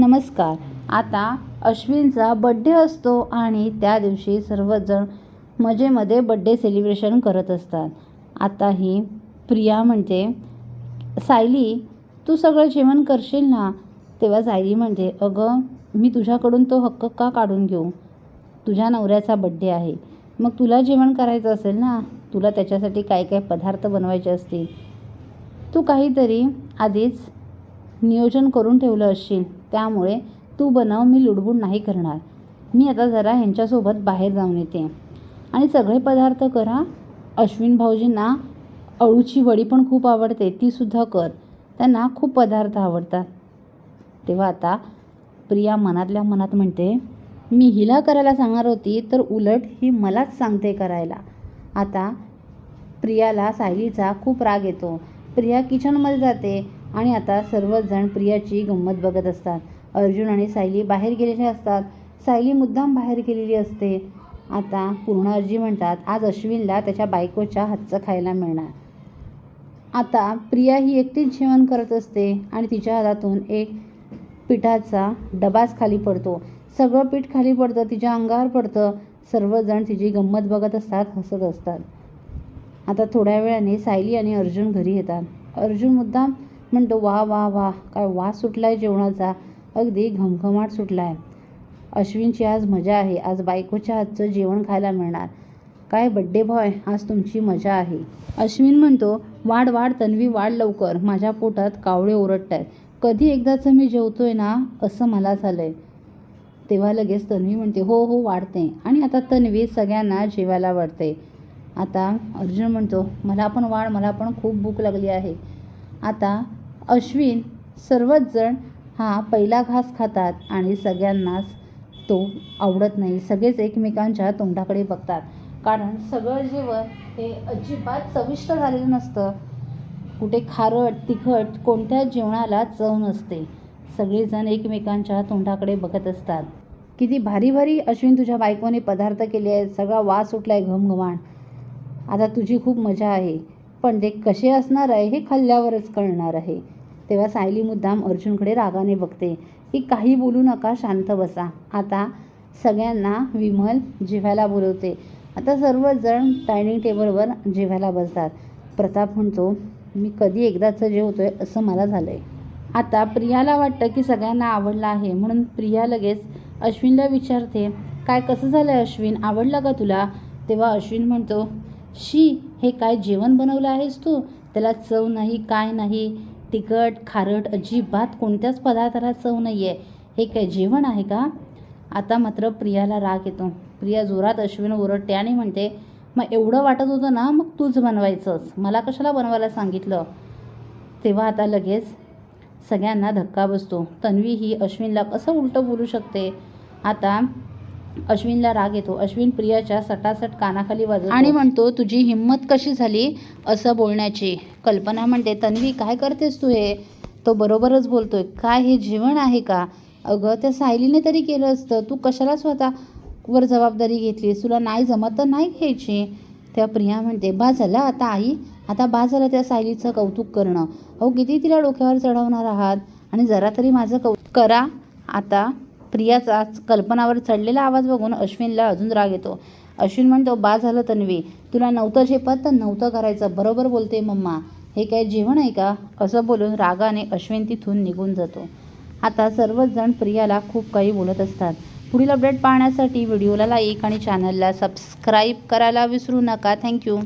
नमस्कार. आता अश्विनचा बड्डे असतो आणि त्या दिवशी सर्वजण मजेमध्ये बड्डे सेलिब्रेशन करत असतात. आता ही प्रिया म्हणते सायली तू सगळं जेवण करशील ना? तेव्हा सायली म्हणते अगं मी तुझ्याकडून तो हक्क का काढून घेऊ? तुझ्या नवऱ्याचा बड्डे आहे. मग तुला जेवण करायचं असेल ना? तुला त्याच्यासाठी काय काय पदार्थ बनवायचे असतील? तू काहीतरी आधीच नियोजन करून ठेवलं असशील. त्यामुळे तू बनव मी लुडबुड नाही करणार. मी आता जरा ह्यांच्यासोबत बाहेर जाऊन येते. आणि सगळे पदार्थ करा. अश्विन भाऊजींना अळूची वडी पण खूप आवडते तीसुद्धा कर. त्यांना खूप पदार्थ आवडतात. तेव्हा आता प्रिया मनातल्या मनात म्हणते मी हिला करायला सांगणार होती तर उलट ही मलाच सांगते करायला. आता प्रियाला सायलीचा खूप राग येतो. प्रिया किचनमध्ये जाते. आणि आता सर्वजण प्रियाची गंमत बघत असतात. अर्जुन आणि सायली बाहेर गेलेले असतात. सायली मुद्दाम बाहेर गेलेली असते. आता पूर्णाजी म्हणतात आज अश्विनला त्याच्या बायकोच्या हातचं खायला मिळणार. आता प्रिया ही एकटीच जेवण करत असते आणि तिच्या हातातून एक पिठाचा डबाच खाली पडतो. सगळं पीठ खाली पडतं तिच्या अंगावर पडतं. सर्वजण तिची गंमत बघत असतात हसत असतात. आता थोड्या वेळाने सायली आणि अर्जुन घरी येतात. अर्जुन मुद्दाम म्हणतो वा वा वा काय वास सुटला आहे जेवणाचा. अगदी घमघमाट सुटला आहे अश्विनची आज मजा आहे. आज बायकोच्या हातचं जेवण खायला मिळणार. काय बड्डे बॉय आज तुमची मजा आहे. अश्विन म्हणतो वाढ वाढ तन्वी वाढ लवकर. माझ्या पोटात कावळे ओरडत आहेत कधी एकदाचं मी जेवतोय ना असं मला झालं आहे तेव्हा लगेच तन्वी म्हणते हो हो वाढते. आणि आता तन्वी सगळ्यांना जेवायला वाढते. आता अर्जुन म्हणतो मला पण वाढ मला पण खूप भूक लागली आहे. आता अश्विन सर्वच जण हा पहिला घास खातात आणि सगळ्यांनाच तो आवडत नाही. सगळेच एकमेकांच्या तोंडाकडे बघतात. कारण सगळं जेवण हे अजिबात चविष्ट झालेलं नसतं. कुठे खारट तिखट कोणत्या जेवणाला चव नसते. सगळेजण एकमेकांच्या तोंडाकडे बघत असतात. किती भारी भारी अश्विन तुझ्या बायकोने पदार्थ केले आहेत. सगळा वास उठला आहे घमघमाण आता तुझी खूप मजा आहे. पण ते कसे असणार आहे हे खाल्ल्यावरच कळणार आहे. तेव्हा सायली मुद्दाम अर्जुनकडे रागाने बघते. की काही बोलू नका शांत बसा. आता सगळ्यांना विमल जेवायला बोलवते. आता सर्वजण डायनिंग टेबलवर जेवायला बसतात. प्रताप म्हणतो मी कधी एकदाचं जेवतोय असं मला झालं आहे आता प्रियाला वाटतं की सगळ्यांना आवडलं आहे. म्हणून प्रिया लगेच अश्विनला विचारते काय कसं झालं आहे अश्विन? आवडलं का तुला? तेव्हा अश्विन म्हणतो शी हे काय जेवण बनवलं आहेस तू? त्याला चव नाही काय नाही. तिखट खारट अजिबात कोणत्याच पदार्थाला चव नाही आहे हे काय जेवण आहे का? आता मात्र प्रियाला राग येतो. प्रिया जोरात अश्विन ओरडते आणि म्हणते मग एवढं वाटत होतं ना मग तूच बनवायचंच मला कशाला बनवायला सांगितलं? तेव्हा आता लगेच सगळ्यांना धक्का बसतो. तन्वी ही अश्विनला कसं उलटं बोलू शकते? आता अश्विनला राग येतो. अश्विन प्रियाच्या सटासट कानाखाली वाजतो आणि म्हणतो तुझी हिंमत कशी झाली? असं बोलण्याची कल्पना म्हणते तन्वी काय करतेस तू हे? तो बरोबरच बोलतोय काय हे जेवण आहे का? अगं त्या सायलीने तरी केलं असतं. तू कशाला स्वतःवर जबाबदारी घेतलीस? तुला नाही जमत तर नाही घ्यायची. तेव्हा प्रिया म्हणते बा झालं आता आई. आता बा झालं त्या सायलीचं कौतुक करणं. अहो किती तिला डोक्यावर चढवणार आहात? आणि जरा तरी माझं कौ करा आता. प्रियाचा कल्पनावर चढलेला आवाज बघून अश्विनला अजून राग येतो. अश्विन म्हणतो बा झालं तन्वी तुला नव्हतं झेपत तर नव्हतं करायचं बरोबर बोलते मम्मा. हे काय जेवण आहे का? असं बोलून रागाने अश्विन तिथून निघून जातो. आता सर्वच जण प्रियाला खूप काही बोलत असतात. पुढील अपडेट पाहण्यासाठी व्हिडिओला लाईक आणि चॅनलला सबस्क्राईब करायला विसरू नका. थँक्यू